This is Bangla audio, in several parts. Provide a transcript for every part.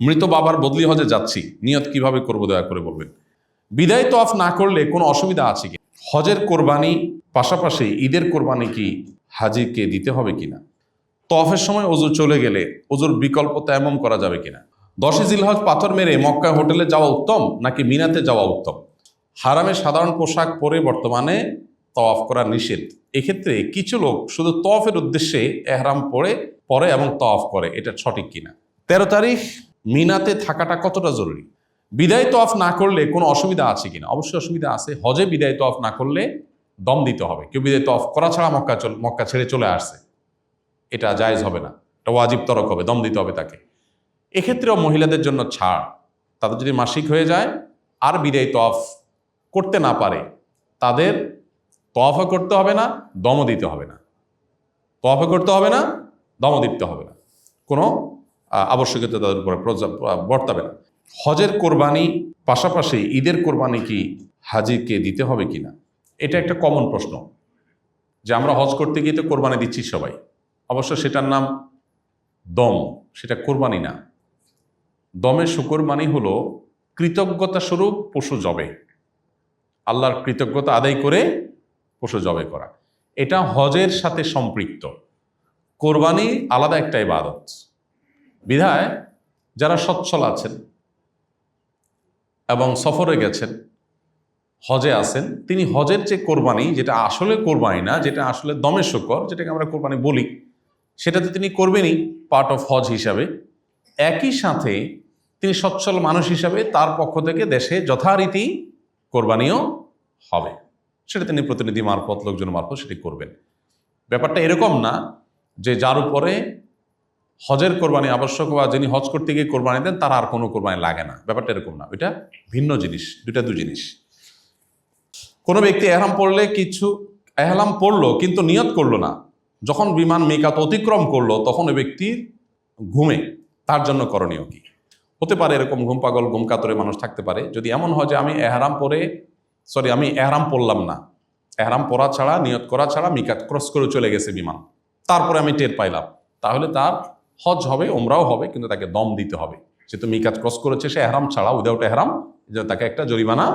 মৃত বাবার বদলি হজে যাচ্ছি। নিয়ত কীভাবে করব দয়া করে বলবেন? বিদায় তফ না করলে কোনো অসুবিধা আছে কি? হজের কোরবানি পাশাপাশি ঈদের কোরবানি কি হাজিকে দিতে হবে কিনা তফের সময় অজু চলে গেলে অজুর বিকল্প তেমন করা যাবে কিনা দশে জিলহজ পাথর মেরে মক্কা হোটেলে যাওয়া উত্তম নাকি মিনাতে যাওয়া উত্তম? হারামে সাধারণ পোশাক পরে বর্তমানে তওয়াফ করা নিষেধ। এক্ষেত্রে কিছু লোক শুধু তওয়াফের উদ্দেশ্যে এহরাম পরে পরে এবং তওয়াফ করে, এটা সঠিক কিনা তেরো তারিখ মিনাতে থাকাটা কতটা জরুরি? বিদায় তওয়াফ না করলে কোনো অসুবিধা আছে কিনা? অবশ্যই অসুবিধা আছে। হজে বিদায় তওয়াফ না করলে দম দিতে হবে। কেউ বিদায় তওয়াফ করা ছাড়া মক্কা চল, মক্কা ছেড়ে চলে আসছে। এটা জায়জ হবে না। এটা ওয়াজিব তরক হবে, দম দিতে হবে তাকে। এক্ষেত্রেও মহিলাদের জন্য ছাড়। তাদের যদি মাসিক হয়ে যায়, আর বিদায় তফ করতে না পারে, তাদের তফা করতে হবে না, দমও দিতে হবে না। তফা করতে হবে না, দমও দিতে হবে না। কোনো আবশ্যকতা তাদের উপরে বর্তাবে না। হজের কোরবানি পাশাপাশি ঈদের কোরবানি কি হাজিকে দিতে হবে কিনা এটা একটা কমন প্রশ্ন। যে আমরা হজ করতে গিয়ে তো কোরবানি দিচ্ছি সবাই। অবশ্য সেটার নাম দম, সেটা কোরবানি না। দমে শুকর মানে হলো কৃতজ্ঞতা স্বরূপ পশু জবে। আল্লাহর কৃতজ্ঞতা আদায় করে পশু জবে করা। এটা হজের সাথে সম্পৃক্ত। কোরবানি আলাদা একটা ইবাদত। বিধায় যারা সচ্ছল আছেন এবং সফরে গেছেন, হজে আছেন, তিনি হজের যে কোরবানি, যেটা আসলে কোরবানি না, যেটা আসলে দমের শুকর, যেটাকে আমরা কোরবানি বলি সেটা তো তিনি করবেনই পার্ট অফ হজ হিসাবে। একই সাথে তিনি সচ্ছল মানুষ হিসাবে তার পক্ষ থেকে দেশে যথারীতি কোরবানিও হবে। সেটা তিনি প্রতিনিধি মারফত, লোকজন মারফত সেটি করবেন। ব্যাপারটা এরকম না যে যার উপরে হজের কোরবানি আবশ্যক বা যিনি হজ করতে গিয়ে কোরবানি দেন, তার আর কোনো কোরবানি লাগে না। ব্যাপারটা এরকম না। ওইটা ভিন্ন জিনিস, দুইটা দু জিনিস। কোনো ব্যক্তি এহরাম পড়লে কিছু এহরাম পড়ল কিন্তু নিয়ত করল না। যখন বিমান মেকাত অতিক্রম করল, তখন ওই ব্যক্তির ঘুমে। তার জন্য করণীয় কি? হতে পারে এরকম ঘুম পাগল, ঘুম কাতরে মানুষ থাকতে পারে। যদি এমন হয় যে আমি এহরাম পরে সরি আমি এহরাম পড়লাম না। এহরাম পরা ছাড়া, নিয়ত করা ছাড়া, মিকাত ক্রস করে চলে গেছে বিমান। তারপরে আমি টের পাইলাম। তাহলে তার হজ হবে ওমরাও হবে, কিন্তু তাকে দম দিতে হবে। যেহেতু মিকাজ ক্রস করেছে, সে এহরাম ছাড়া উইদাউট এহরাম তাকে একটা জরিমানা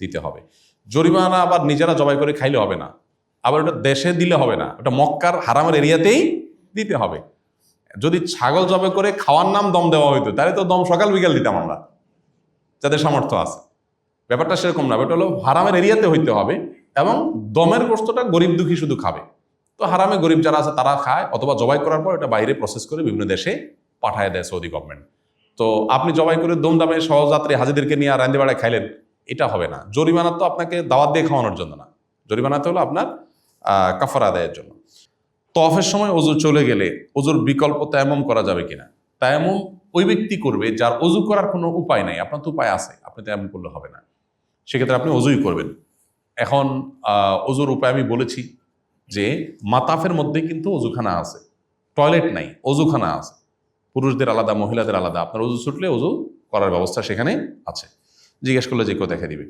দিতে হবে। জরিমানা আবার নিজেরা জবাই করে খাইলে হবে না। আবার ওটা দেশে দিলে হবে না। ওটা মক্কার হারামের এরিয়াতেই দিতে হবে। যদি ছাগল জবে করে খাওয়ার নাম দম দেওয়া হইতো, তাহলে তো দম সকাল বিকাল দিতাম আমরা। যাদের সামর্থ্য আছে। ব্যাপারটা সেরকম না, ব্যাপারটা হলো হারামের এরিয়াতে হইতে হবে এবং দমের গোস্তটা গরিব দুঃখী শুধু খাবে। তো হারামে গরিব যারা আছে তারা খায়, অথবা জবাই করার পর এটা বাইরে প্রসেস করে বিভিন্ন দেশে পাঠায় দেয় সৌদি গভর্নমেন্ট তো আপনি জবাই করে দম দামে সহযাত্রী হাজিদেরকে নিয়ে রান্ধে বেড়ায় খাইলেন, এটা হবে না। জরিমানা তো আপনাকে দাওয়াত দিয়ে খাওয়ানোর জন্য না। জরিমানাতে হলো আপনার কাফারা আদায়ের জন্য। তফের সময় অজু চলে গেলে অজুর বিকল্প তায়ামম করা যাবে কিনা? তায়ামম ওই ব্যক্তি করবে যার অজু করার কোনো উপায় নাই। আপনার তো উপায় আছে, আপনি তায়ামম করলে হবে না। সেক্ষেত্রে আপনি অজুই করবেন। এখন অজুর উপায় আমি বলেছি যে মাতাফের মধ্যে কিন্তু অজুখানা আছে। টয়লেট নাই, অজুখানা আছে। পুরুষদের আলাদা, মহিলাদের আলাদা। আপনার অজু ছুটলে অজু করার ব্যবস্থা সেখানে আছে। জিজ্ঞেস করলে যে কেউ দেখা দিবে।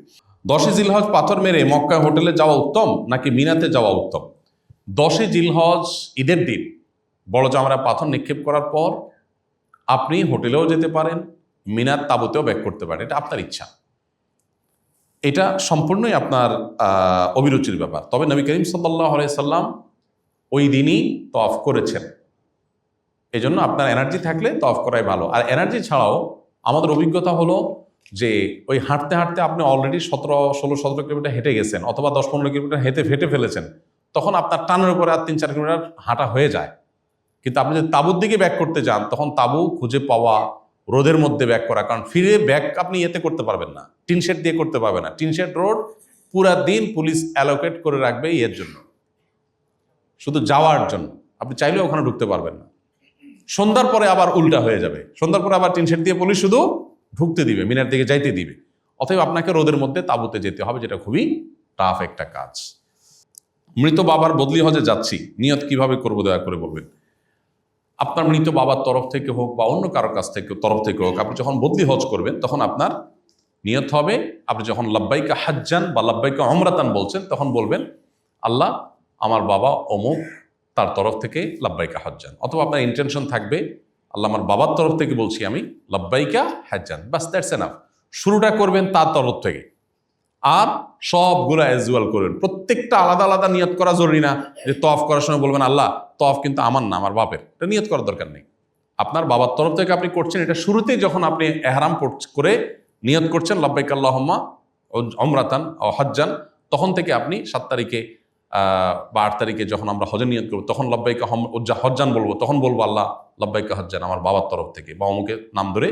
দশে জিলহজ পাথর মেরে মক্কা হোটেলে যাওয়া উত্তম নাকি মিনাতে যাওয়া উত্তম? দশে জিলহজ ঈদের দিন, বড় চামড়া পাথর নিক্ষেপ করার পর আপনি হোটেলেও যেতে পারেন মিনার তাবুতেও ব্যাক করতে পারেন। এটা আপনার ইচ্ছা। এটা সম্পূর্ণই আপনার অভিরুচির ব্যাপার। তবে নবী করিম সাল্লাহ সাল্লাম ওই দিনই তফ করেছেন। এই জন্য আপনার এনার্জি থাকলে তফ করাই ভালো। আর এনার্জি ছাড়াও আমাদের অভিজ্ঞতা হলো যে ওই হাঁটতে হাঁটতে আপনি অলরেডি সতেরো, ষোলো, সতেরো কিলোমিটার হেঁটে গেছেন অথবা দশ, পনেরো কিলোমিটার হেঁটে, ফেটে ফেলেছেন, তখন আপনার টানের উপরে আর তিন, চার কিলোমিটার হাঁটা হয়ে যায়। কিন্তু আপনি যদি তাবুর দিকে ব্যাক করতে যান, তখন তাবু খুঁজে পাওয়া রোদের মধ্যে ব্যাক করা। কারণ ফিরে ব্যাক আপনি এতে করতে পারবেন না। টিন শেড দিয়ে করতে পারবেন না। টিন শেড রোড পুরা দিন পুলিশ অ্যালোকেট করে রাখবে এর জন্য। শুধু যাওয়ার জন্য। আপনি চাইলে ওখানে ঢুকতে পারবেন না। সন্ধ্যার পরে আবার উল্টা হয়ে যাবে। সন্ধ্যার পরে আবার টিন শেড দিয়ে পুলিশ শুধু ঢুকতে দিবে, মিনার দিকে যাইতে দিবে। অতএব আপনাকে রোদের মধ্যে তাঁবুতে যেতে হবে, যেটা খুবই টাফ একটা কাজ। মৃত বাবার বদলি হজে যাচ্ছি। নিয়ত কীভাবে করব দয়া করে বলবেন। আপনার মৃত বাবার তরফ থেকে হোক বা অন্য কারও কাছ থেকে, তরফ থেকে হোক, আপনি যখন বদলি হজ করবেন, তখন আপনার নিয়ত হবে, আপনি যখন লাব্বাইকা হাজ্জান বা লাব্বাইকা অমরাতান বলছেন, তখন বলবেন, আল্লাহ, আমার বাবা অমুক তার তরফ থেকে লাব্বাইকা হজ্জান। অথবা আপনার ইন্টেনশন থাকবে, আল্লাহ, আমার বাবার তরফ থেকে বলছি আমি লব্বাইকা হ্যাজান বাস দ্যাটস এনাফ শুরুটা করবেন তার তরফ থেকে। আর সবগুলো অ্যাজুয়াল করবেন প্রত্যেকটা আলাদা আলাদা নিয়ত করা জরুরি না যে তফ করার সময় বলবেন, আল্লাহ তফ কিন্তু আমার না, আমার বাপের। এটা নিয়ত করার দরকার নেই। আপনার বাবার তরফ থেকে আপনি করছেন, এটা শুরুতেই যখন আপনি এহারাম করে নিয়ত করছেন, লব্বাইক আল্লাহম্মা অমরাতান ও হজ্জান, তখন থেকে আপনি সাত তারিখে বা আট তারিখে যখন আমরা হজে নিয়ত করব, তখন লব্বাইকা হজ্জান বলব, তখন বলব, আল্লাহ, লব্বাইকা হজ্জান, আমার বাবার তরফ থেকে। বা অমুকের নাম ধরে,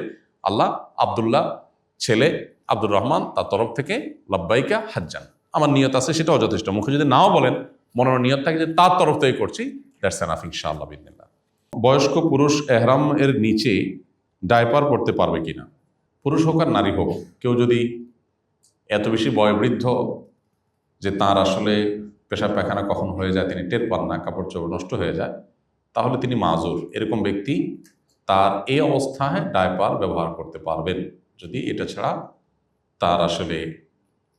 আল্লাহ, আবদুল্লাহ ছেলে আব্দুর রহমান তার তরফ থেকে লব্বাইকা হাজ্জান। আমার নিয়ত আছে, সেটাও যথেষ্ট। মুখে যদি নাও বলেন, মনের নিয়ত থাকে যে তার তরফ থেকে করছি, দ্যাটস এনাফ ইনশাআল্লাহ বিদিনিল্লাহ। বয়স্ক পুরুষ এহরাম এর নিচে ডাইপার পড়তে পারবে কিনা? পুরুষ হোক আর নারী হোক, কেউ যদি এত বেশি বয়োবৃদ্ধ যে তার আসলে পেশাব পায়খানা কখন হয়ে যায়, তিনি টের পান না কাপড় চোপড় নষ্ট হয়ে যায়, তাহলে তিনি মাজুর। এরকম ব্যক্তি তার এই অবস্থায় ডাইপার ব্যবহার করতে পারবেন। যদি এটা ছাড়া তার আসলে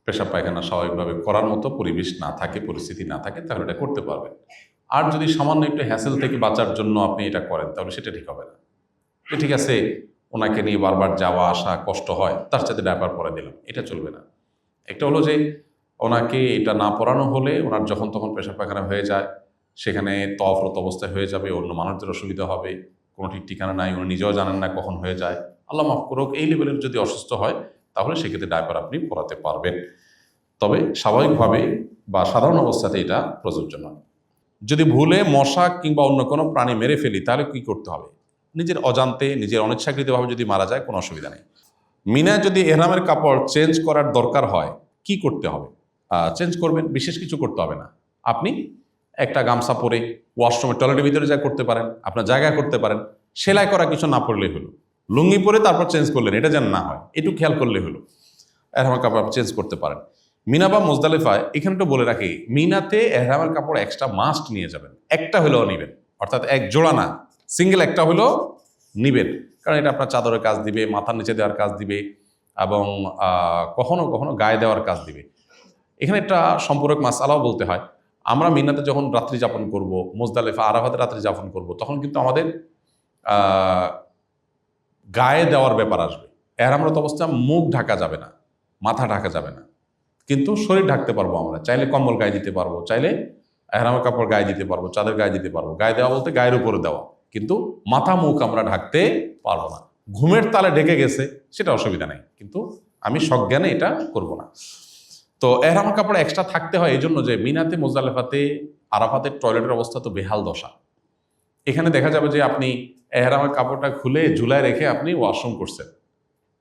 পেশাব পায়খানা স্বাভাবিকভাবে করার মতো পরিবেশ না থাকে, পরিস্থিতি না থাকে, তাহলে এটা করতে পারবেন। আর যদি সামান্য একটু হ্যাসেল থেকে বাঁচার জন্য আপনি এটা করেন, তাহলে সেটা ঠিক হবে না। ঠিক আছে, ওনাকে নিয়ে বারবার যাওয়া, আসা কষ্ট হয়, তার সাথে ডাইপার পরে দিলাম, এটা চলবে না। একটা হলো যে, ওনাকে এটা না পড়ানো হলে ওনার যখন তখন পেশাব পায়খানা হয়ে যায়, সেখানে তফরত অবস্থায় হয়ে যাবে, অন্য মানুষদের অসুবিধা হবে কোনো ঠিক ঠিকানা নাই, উনি নিজেও জানেন না কখন হয়ে যায়। আল্লাহ মাফ করুক, এই লেভেলের যদি অসুস্থ হয়, তাহলে সেক্ষেত্রে ডাইপার আপনি পরাতে পারবেন। তবে স্বাভাবিকভাবে বা সাধারণ অবস্থাতে এটা প্রযোজ্য নয়। যদি ভুলে, মশা কিংবা অন্য কোনো প্রাণী মেরে ফেলি, তাহলে কি করতে হবে? নিজের অজান্তে, নিজের অনিচ্ছাকৃতভাবে যদি মারা যায়, কোনো অসুবিধা নেই। মিনা যদি এহরামের কাপড় চেঞ্জ করার দরকার হয়, কি করতে হবে? চেঞ্জ করবেন, বিশেষ কিছু করতে হবে না। আপনি একটা গামছা পরে ওয়াশরুমের টয়লেটের ভিতরে যা করতে পারেন, আপনার জায়গায় করতে পারেন, সেলাই করা কিছু না পড়লেই হলো। লুঙ্গি পরে তারপর চেঞ্জ করলেন, এটা যেন না হয়, একটু খেয়াল করলে হলো। এহরামের কাপড় আপনি চেঞ্জ করতে পারেন। মিনা বা মোজদালেফায় এখানটা বলে রাখি, মিনাতে এহরামের কাপড় এক্সট্রা মাস্ট নিয়ে যাবেন। একটা হলেও নিবেন, অর্থাৎ এক জোড়া না সিঙ্গেল একটা হলেও নিবেন। কারণ এটা আপনার চাদরের কাজ দিবে, মাথার নিচে দেওয়ার কাজ দিবে, এবং কখনো কখনো গায়ে দেওয়ার কাজ দিবে। এখানে একটা সম্পূরক মাসালাও বলতে হয় আমরা মিনাতে যখন রাত্রি যাপন করব, মোজদালেফা আরাফাতে রাত্রি যাপন করব, তখন কিন্তু আমাদের গায়ে দেওয়ার ব্যাপার আসবে। এহরামরত অবস্থা, মুখ ঢাকা যাবে না, মাথা ঢাকা যাবে না। কিন্তু শরীর ঢাকতে পারব আমরা। চাইলে কম্বল গায়ে দিতে পারব, চাইলে এহরামের কাপড় গায়ে দিতে পারব, চাঁদের গায়ে দিতে পারব। গায়ে দেওয়া বলতে গায়ের উপরে দেওয়া। কিন্তু মাথা মুখ আমরা ঢাকতে পারব না। ঘুমের তালে ঢেকে গেছে, সেটা অসুবিধা নেই। কিন্তু আমি সজ্ঞানে এটা করব না। তো এহরামের কাপড় এক্সট্রা থাকতে হয় এই জন্য যে মিনাতে মোজালেফাতে আরাফাতের টয়লেটের অবস্থা তো বেহাল দশা। এখানে দেখা যাবে যে আপনি এহরামের কাপড়টা খুলে ঝুলায় রেখে আপনি ওয়াশরুম করছেন।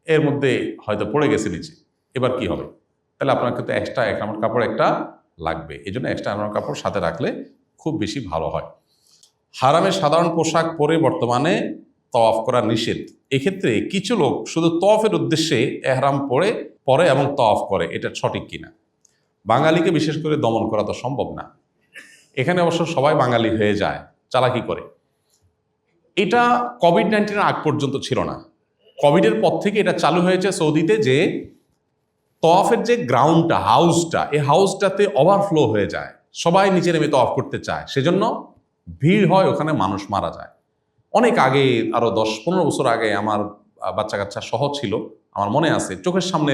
এর মধ্যে হয়তো পড়ে গেছে নিচে। এবার কি হবে? তাহলে আপনার কিন্তু এক্সট্রা এহরামের কাপড় একটা লাগবে। এই জন্য এক্সট্রা এহরামের কাপড় সাথে রাখলে খুব বেশি ভালো হয়। হারামে সাধারণ পোশাক পরে বর্তমানে তওয়াফ করা নিষেধ। এক্ষেত্রে কিছু লোক শুধু তওয়াফের উদ্দেশ্যে এহরাম পরে পরে এবং তফ করে, এটা সঠিক কিনা? বাঙালিকে বিশেষ করে দমন করা তো সম্ভব না। এখানে অবশ্য সবাই বাঙালি হয়ে যায়, চালাকি করে। এটা কোভিড নাইন্টিনের আগ পর্যন্ত ছিল না। কোভিডের পর থেকে এটা চালু হয়েছে সৌদিতে যে তফের যে গ্রাউন্ডটা হাউসটা এই হাউসটাতে ওভারফ্লো হয়ে যায়। সবাই নিচে নেমে তফ করতে চায়। সেজন্য ভিড় হয়, ওখানে মানুষ মারা যায়। অনেক আগে, আরও দশ পনেরো বছর আগে আমার বাচ্চা কাচ্চা সহ ছিল। আমার মনে আছে, চোখের সামনে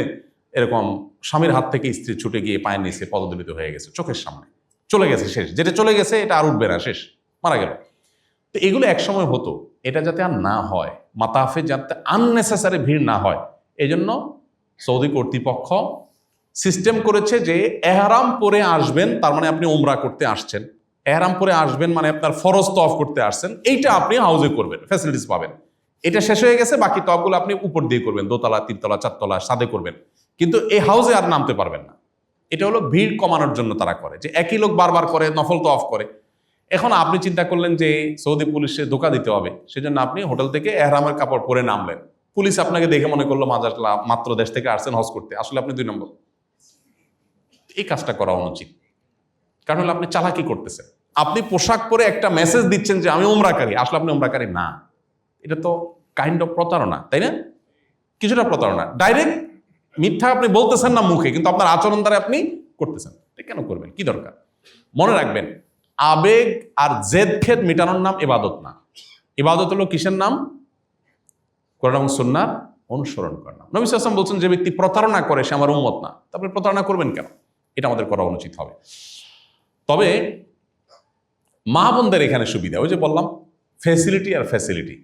এরকম স্বামীর হাত থেকে স্ত্রী ছুটে গিয়ে পায়ের নিচে পদদলিত হয়ে গেছে চোখের সামনে। চলে গেছে শেষ। যেটা চলে গেছে এটা আর উঠবে না শেষ। মারা গেল। তো এগুলো একসময় হতো। এটা যাতে আর না হয় মাতাফে যাতে আননেসেসারি ভিড় না হয় এই জন্য সৌদি কর্তৃপক্ষ সিস্টেম করেছে যে এহারাম পরে আসবেন তার মানে আপনি উমরা করতে আসছেন। এহারাম পরে আসবেন মানে আপনার ফরজ তফ করতে আসছেন। এইটা আপনি হাউজে করবেন ফ্যাসিলিটিস পাবেন। এটা শেষ হয়ে গেছে বাকি তফগুলো আপনি উপর দিয়ে করবেন। দোতলা তিনতলা চারতলা সাদে করবেন। কিন্তু এই হাউজে আর নামতে পারবেন না। এটা হলো ভিড় কমানোর জন্য তারা করে। যে একই লোক বারবার করে, নফল তো অফ করে। এখন আপনি চিন্তা করলেন যে সৌদি পুলিশে ধোকা দিতে হবে, সেজন্য আপনি হোটেল থেকে এহরামের কাপড় পরে নামলেন। পুলিশ আপনাকে দেখে মনে করল মাজার মাত্র দেশ থেকে আসছেন হজ করতে। আসলে আপনি দুই নম্বর। এই কাজটা করা অনুচিত। কারণ হলো আপনি চালাকি করতেছেন। আপনি পোশাক পরে একটা মেসেজ দিচ্ছেন যে, আমি উমরাকারী। আসলে আপনি উমরাকারী না। এটা তো কাইন্ড অফ প্রতারণা, তাই না? কিছুটা প্রতারণা। ডাইরেক্ট মিথ্যা আপনি বলতেছেন না মুখে, কিন্তু আপনার আচরণ দ্বারা আপনি করতেছেন। কেন করবেন? কি দরকার? মনে রাখবেন, আবেগ আর জেদ খেদ মেটানোর নাম এবাদত না। এবাদত হলো কিসের নাম? কোরআন এবং সুন্নার অনুসরণ করে না নবী সাল্লাম বলছেন, যে ব্যক্তি প্রতারণা করে, সে আমার উম্মত না। তারপরে প্রতারণা করবেন কেন? এটা আমাদের করা অনুচিত হবে। তবে মা বোনদের এখানে সুবিধা, ওই যে বললাম ফ্যাসিলিটি আর ফ্যাসিলিটি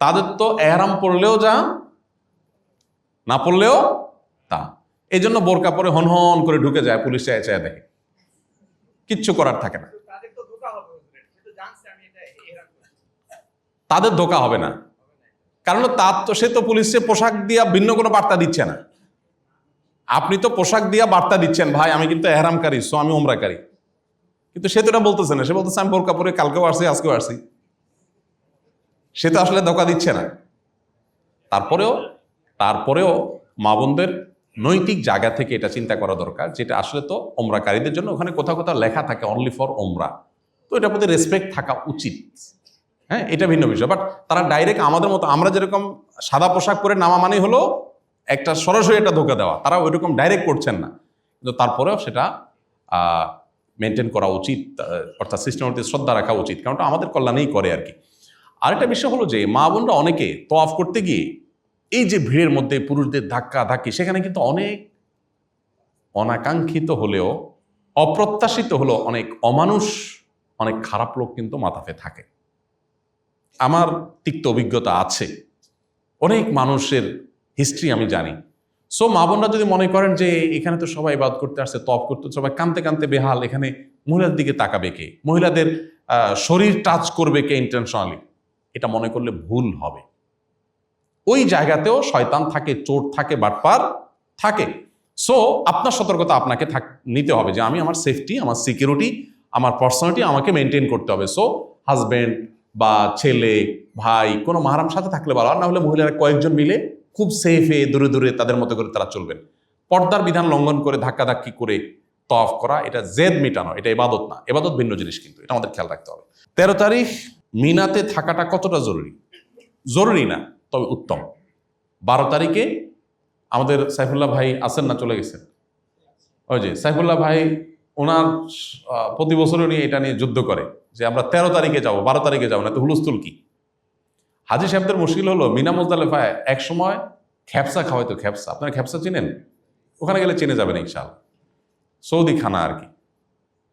তাদের তো এহরাম পড়লেও যা না পড়লেও তা। এই জন্য বোরকা পরে হন হন করে ঢুকে যায় পুলিশ চায় চায় দেখে। কিচ্ছু করার থাকে না। তাদের ধোকা হবে না। কারণ তার তো সে তো পুলিশে পোশাক দিয়া ভিন্ন কোনো বার্তা দিচ্ছে না। আপনি তো পোশাক দিয়া বার্তা দিচ্ছেন, ভাই, আমি কিন্তু এহরামকারী, সো আমি ওমরাকারী কিন্তু সে তো এটা বলতেছে না। সে বলতেছে, আমি বোরকা পরে কালকেও আসছি, আজকেও আসছি। সে তো আসলে ধোকা দিচ্ছে না। তারপরেও তারপরেও মা বোনদের নৈতিক জায়গা থেকে এটা চিন্তা করা দরকার, যেটা আসলে তো ওমরাকারীদের জন্য ওখানে কোথাও কোথাও লেখা থাকে অনলি ফর ওমরা। তো এটার প্রতি রেসপেক্ট থাকা উচিত। হ্যাঁ এটা ভিন্ন বিষয়। বাট তারা ডাইরেক্ট আমাদের মতো, আমরা যেরকম সাদা পোশাক পরে নামা মানে হলো একটা সরাসরি একটা ধোকা দেওয়া। তারা ওইরকম ডাইরেক্ট করছেন না। কিন্তু তারপরেও সেটা মেনটেন করা উচিত অর্থাৎ সিস্টেমের প্রতি শ্রদ্ধা রাখা উচিত। কারণ আমাদের কল্যাণেই করে আর কি। আরেকটা বিষয় হলো যে, মা বোনরা অনেকে তোয়াফ করতে গিয়ে এই যে ভিড়ের মধ্যে পুরুষদের ধাক্কা ধাক্কি সেখানে কিন্তু অনেক অনাকাঙ্ক্ষিত হলেও, অপ্রত্যাশিত হলেও অনেক অমানুষ, অনেক খারাপ লোক কিন্তু মাথাতে থাকে। আমার তিক্ত অভিজ্ঞতা আছে। অনেক মানুষের হিস্ট্রি আমি জানি। সো মা বোনরা যদি মনে করেন যে এখানে তো সবাই বাদ করতে আসছে, তপ করতে সবাই কানতে কানতে বেহাল, এখানে মহিলাদের দিকে তাকাবে কে? মহিলাদের শরীর টাচ করবে কে ইন্টেনশনালি এটা মনে করলে ভুল হবে। ওই জায়গাতেও শয়তান থাকে চোট থাকে, বাটপার থাকে। সো আপনার সতর্কতা আপনাকে থাক- নিতে হবে যে আমি আমার সেফটি আমার সিকিউরিটি আমার পার্সোনালিটি আমাকে মেনটেন করতে হবে। সো হাজব্যান্ড বা ছেলে, ভাই, কোনো মাহারাম সাথে থাকলে ভালো, আর না হলে মহিলারা কয়েকজন মিলে খুব সেফে দূরে দূরে তাদের মতো করে তারা চলবেন। পর্দার বিধান লঙ্ঘন করে, ধাক্কাধাক্কি করে, তফ করা, এটা জেদ মেটানো, এটা এবাদত না। এবাদত ভিন্ন জিনিস কিন্তু, এটা আমাদের খেয়াল রাখতে হবে। তেরো তারিখ, মিনাতে থাকাটা কতটা জরুরি? জরুরি না। তবে উত্তম। বারো তারিখে আমাদের সাইফুল্লাহ ভাই আছেন না, চলে গেছেন? ওই যে, সাইফুল্লাহ ভাই ওনার প্রতি বছর উনি এটা নিয়ে যুদ্ধ করে যে আমরা তেরো তারিখে যাব, বারো তারিখে যাব না তো হুলস্থুল কি? হাজি সাহেবদের মুশকিল হলো মিনা মুজদালেফায় এক সময় খ্যাপসা খাওয়াই তো খ্যাপসা। আপনারা খ্যাপসা চিনেন? ওখানে গেলে চিনে যাবেন ইনশাল। সৌদি খানা আর কি।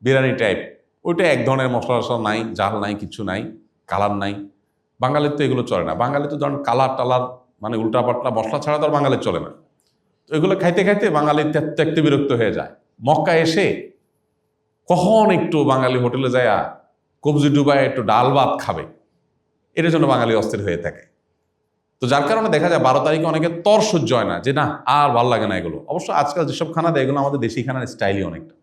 বিরিয়ানি টাইপ ওইটা এক ধরনের মশলা টশলা নাই, জাল নাই, কিছু নাই, কালার নাই। বাঙালির তো এগুলো চলে না। বাঙালি তো ধরেন কালার টালার মানে উল্টা পাল্টা মশলা ছাড়া তো আর বাঙালির চলে না। তো এগুলো খাইতে খাইতে বাঙালি ত্যাক্তে বিরক্ত হয়ে যায়। মক্কা এসে কখন একটু বাঙালি হোটেলে যায় কবজি ডুবায় একটু ডাল ভাত খাবে? এটার জন্য বাঙালি অস্থির হয়ে থাকে। তো যার কারণে দেখা যায় বারো তারিখে অনেকে তর সহ্য হয় না, যে না, আর ভালো লাগে না এগুলো। অবশ্য আজকাল যেসব খানা দেয়, এগুলো আমাদের দেশি খানার স্টাইলই অনেকটা।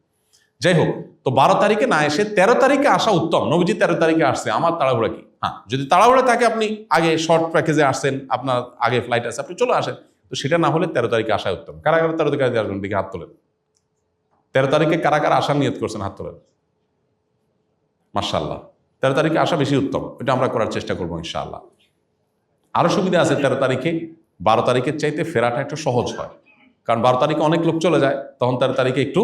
যাই হোক, তো বারো তারিখে না এসে তেরো তারিখে আসা উত্তম। নবীজি তেরো তারিখে আসছে, আমার তাড়াহুড়া কি? হ্যাঁ যদি তাড়াহুড়া থাকে আপনি আগে শর্ট প্যাকেজে আসেন, আপনার আগে ফ্লাইট আছে, আপনি চলে আসেন। তো সেটা না হলে তেরো তারিখে আসা উত্তম। কারা কারা তেরো তারিখে আসবেন? দিকে হাত তোলেন। তেরো তারিখে কারা কারা আসার নিয়ত করছেন? হাত তোলেন। মার্শাল্লাহ তেরো তারিখে আসা বেশি উত্তম। এটা আমরা করার চেষ্টা করব ইনশাআল্লাহ। আরও সুবিধা আছে তেরো তারিখে। বারো তারিখের চাইতে ফেরাটা একটু সহজ হয়। কারণ বারো তারিখে অনেক লোক চলে যায়, তখন তেরো তারিখে একটু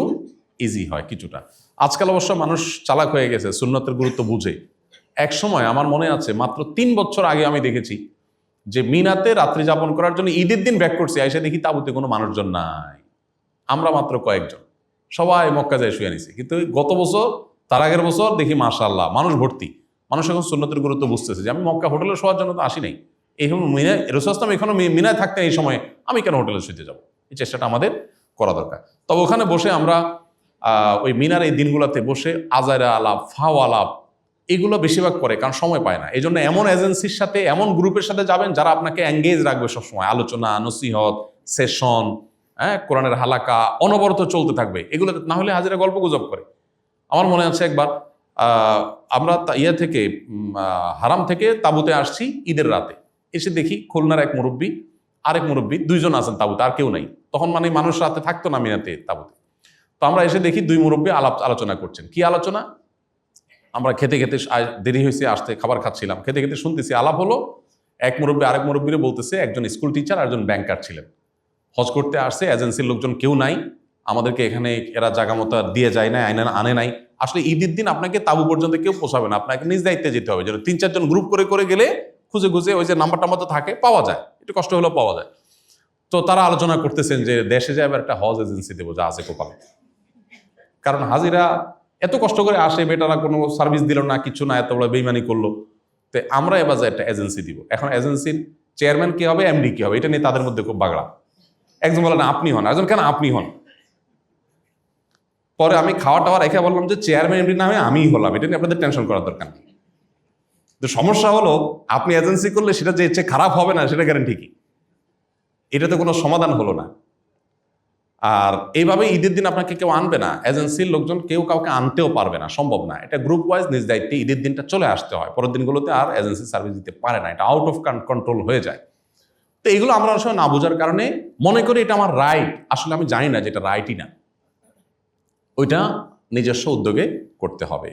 ইজি হয় কিছুটা। আজকাল অবশ্য মানুষ চালাক হয়ে গেছে, সুন্নতের গুরুত্ব বুঝে। এক সময় আমার মনে আছে, মাত্র তিন বছর আগে আমি দেখেছি যে মিনাতে রাত্রি যাপন করার জন্য ঈদের দিন ব্যাক করছি এসে দেখি তাবুতে কোনো মানুষজন নাই। আমরা মাত্র কয়েকজন। সবাই মক্কা যায় শুয়ে নিছি। কিন্তু গত বছর, তার আগের বছর দেখি মাশাল্লাহ মানুষ ভর্তি। মানুষ এখন সুন্নতের গুরুত্ব বুঝতেছে যে আমি মক্কা হোটেলে শোয়ার জন্য তো আসি নাই। এখন মিনায় রসুলাম এখনও মি- মিনায় থাকতেন এই সময় আমি কেন হোটেলে শুতে যাব? এই চেষ্টাটা আমাদের করা দরকার। তবে ওখানে বসে আমরা ওই মিনার এই দিনগুলোতে বসে আজারা আলাপ ফাও আলাপ এগুলো বেশিরভাগ করে, কারণ সময় পায় না। এই জন্য এমন এজেন্সির সাথে, এমন গ্রুপের সাথে যাবেন যারা আপনাকে এঙ্গেজ রাখবে সবসময়। আলোচনা, নসিহত সেশন হ্যাঁ কোরআনের হালাকা, অনবরত চলতে থাকবে। এগুলো না হলে হাজিরা গল্প গুজব করে। আমার মনে আছে একবার আমরা ইয়ে থেকে হারাম থেকে তাবুতে আসছি ঈদের রাতে। এসে দেখি খুলনার এক মুরব্বী, আরেক মুরব্বী, দুইজন আছেন তাবুতে, আর কেউ নাই। তখন মানে মানুষ রাতে থাকতো না মিনাতে তাবুতে। তো আমরা এসে দেখি দুই মুরব্বী আলাপ, আলোচনা করছেন। কি আলোচনা? আমরা খেতে খেতে দেরি হয়েছে, আসতে খাবার খাচ্ছিলাম। খেতে খেতে শুনতেছি, আলাপ হলো, এক মুরব্বী, আরেক মুরব্বীরে বলতেছে, একজন স্কুল টিচার একজন ব্যাংকার ছিলেন। হজ করতে আসছে, এজেন্সির লোকজন কেউ নাই, আমাদেরকে এখানে এরা জায়গা মতো দিয়ে যায় না আইনে, আনে নাই। আসলে ঈদের দিন আপনাকে তাবু পর্যন্ত কেউ পোষাবে না, আপনাকে নিজ দায়িত্বে যেতে হবে। যেন তিন, চারজন গ্রুপ করে করে গেলে খুঁজে খুঁজে ওই যে নাম্বারটা মতো থাকে, পাওয়া যায়। একটু কষ্ট হলেও পাওয়া যায়। তো তারা আলোচনা করতেছেন যে দেশে যে এবার একটা হজ এজেন্সি দেবো, যা আছে কোপালে। কারণ হাজিরা এত কষ্ট করে আসে বেটারা কোনো সার্ভিস দিল না, কিছু না, এত বড় বেইমানি করল। তো আমরা এবার একটা এজেন্সি দিব। এখন এজেন্সির চেয়ারম্যান কি হবে এমডি কি হবে? এটা নিয়ে তাদের মধ্যে খুব বাগড়া। একজন বলেন আপনি হন। একজন কেন আপনি হন? পরে আমি খাওয়া টাওয়া রেখে বললাম যে চেয়ারম্যান এমডি নামে আমিই হলাম। এটা নিয়ে আপনাদের টেনশন করার দরকার নেই। তো সমস্যা হলো, আপনি এজেন্সি করলে সেটা যে ইচ্ছে খারাপ হবে না, সেটা গ্যারান্টি কি? এটা তো কোনো সমাধান হলো না। আর এইভাবে ঈদের দিন আপনাকে কেউ আনবে না। এজেন্সির লোকজন কেউ কাউকে আনতেও পারবে না, সম্ভব না। এটা গ্রুপ ওয়াইজ নিজ দায়িত্বে ঈদের দিনটা চলে আসতে হয়। পরের দিনগুলোতে আর এজেন্সি সার্ভিস দিতে পারে না। এটা আউট অফ কন্ট্রোল হয়ে যায়। তো এগুলো আমরা অনেক সময় না বোঝার কারণে মনে করি এটা আমার রাইট আসলে আমি জানি না যে এটা রাইটই না। ওইটা নিজস্ব উদ্যোগে করতে হবে।